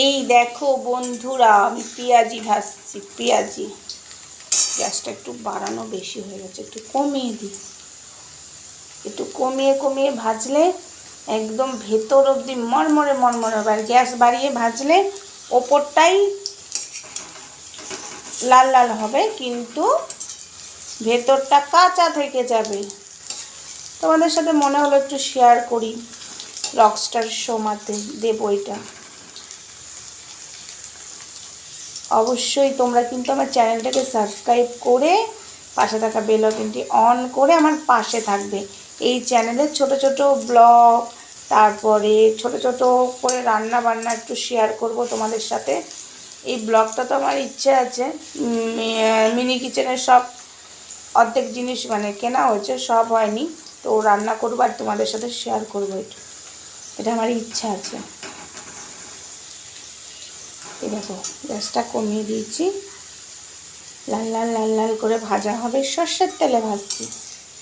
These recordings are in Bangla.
এই দেখো বন্ধুরা, আমি পেঁয়াজি ভাজছি, পেঁয়াজি। গ্যাসটা একটু বাড়ানো বেশি হয়ে গেছে, একটু কমিয়ে দিই। একটু কমিয়ে কমিয়ে ভাজলে একদম ভেতর অবধি মরমরে মরমরে হবে। আর গ্যাস বাড়িয়ে ভাজলে ওপরটাই লাল লাল হবে, কিন্তু ভেতরটা কাঁচা থেকে যাবে। তোমাদের সাথে মনে হলো একটু শেয়ার করি। রকস্টার শোমাতে দেবো এটা। অবশ্যই তোমরা কিন্তু আমার চ্যানেলটাকে সাবস্ক্রাইব করে পাশে থাকা বেল আইকনটি অন করে আমার পাশে থাকবে। এই চ্যানেলে ছোট ছোট ব্লগ, তারপরে ছোট ছোট করে রান্না বান্না একটু শেয়ার করব তোমাদের সাথে। এই ব্লগটা তো আমার ইচ্ছে আছে। মিনি কিচেনের সব অর্ধেক জিনিস মানে কেনা হয়েছে, সব হয়নি। তো রান্না করব আর তোমাদের সাথে শেয়ার করব এটা এটা আমার ইচ্ছা আছে। দেখো, গ্যাসটা কমিয়ে দিয়েছি। লাল লাল লাল লাল করে ভাজা হবে। সর্ষের তেলে ভাজছি।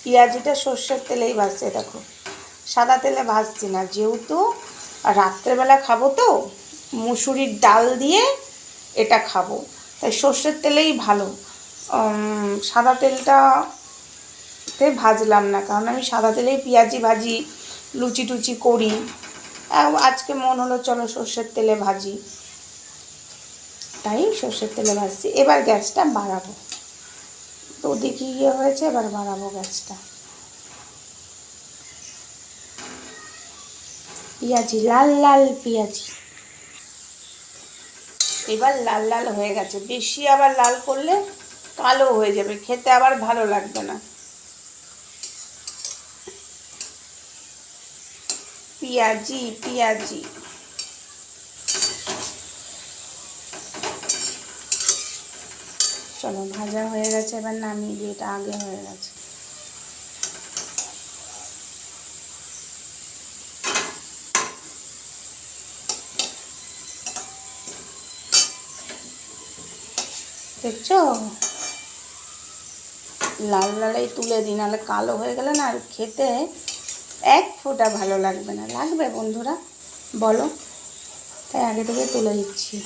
পেঁয়াজিটা সর্ষের তেলেই ভাজছে, দেখো। সাদা তেলে ভাজছি না, যেহেতু রাত্রেবেলা খাব তো, মুসুরির ডাল দিয়ে এটা খাব। তাই সর্ষের তেলেই ভালো। সাদা তেলটা তে ভাজলাম না, কারণ আমি সাদা তেলেই পেঁয়াজি ভাজি, লুচি টুচি করি। আজকে মন হলো, চলো সর্ষের তেলে ভাজি। তাই সর্ষের তেলে ভাজছি। এবার গ্যাসটা বাড়াবো। তো দেখি ইয়ে হয়েছে, এবার বাড়াবো গ্যাসটা। পেঁয়াজি, লাল লাল পেঁয়াজি। এবার লাল লাল হয়ে গেছে। বেশি আবার লাল করলে কালো হয়ে যাবে। খেতে আবার ভালো লাগবে না। পেঁয়াজি পেঁয়াজি। চলো, ভাজা হয়ে গেছে, এবার নামিয়ে দিই, এটা আগে হয়ে গেছে। দেখছ? লাল লালাই তুলে দিই, নাহলে কালো হয়ে গেলে না আর খেতে এক ফোঁটা ভালো লাগবে না। লাগবে বন্ধুরা? বলো, তাই আগে থেকে তুলে দিচ্ছি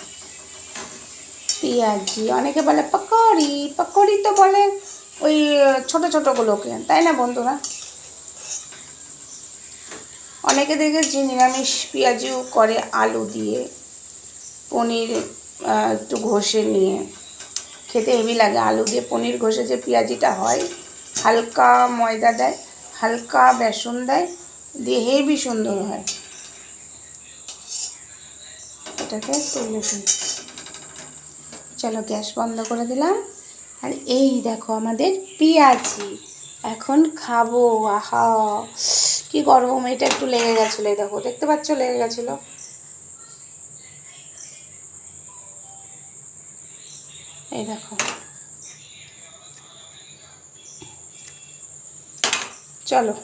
পেঁয়াজি অনেকে বলে পকোড়ি পকোড়ি তো বলে ওই ছোট ছোটোগুলোকে তাই না বন্ধুরা? অনেকে দেখেছি নিরামিষ পেঁয়াজিও করে আলু দিয়ে পনির একটু ঘষে নিয়ে। খেতে হেভি লাগে। আলু দিয়ে পনির ঘষে যে পেঁয়াজিটা হয়, হালকা ময়দা দেয়, হালকা বেসন দেয়, দিয়ে হেভি সুন্দর হয়। এটাকে তুলে দিই চলো গ্যাস বন্ধ করে দিলাম। আর এই দেখো আমাদের পেঁয়াজি। এখন খাব, আহা। কি গরম, এটা একটু লেগে গেছিল, এই দেখো, দেখতে পাচ্ছ, লেগে গেছিল। এই দেখো। চলো।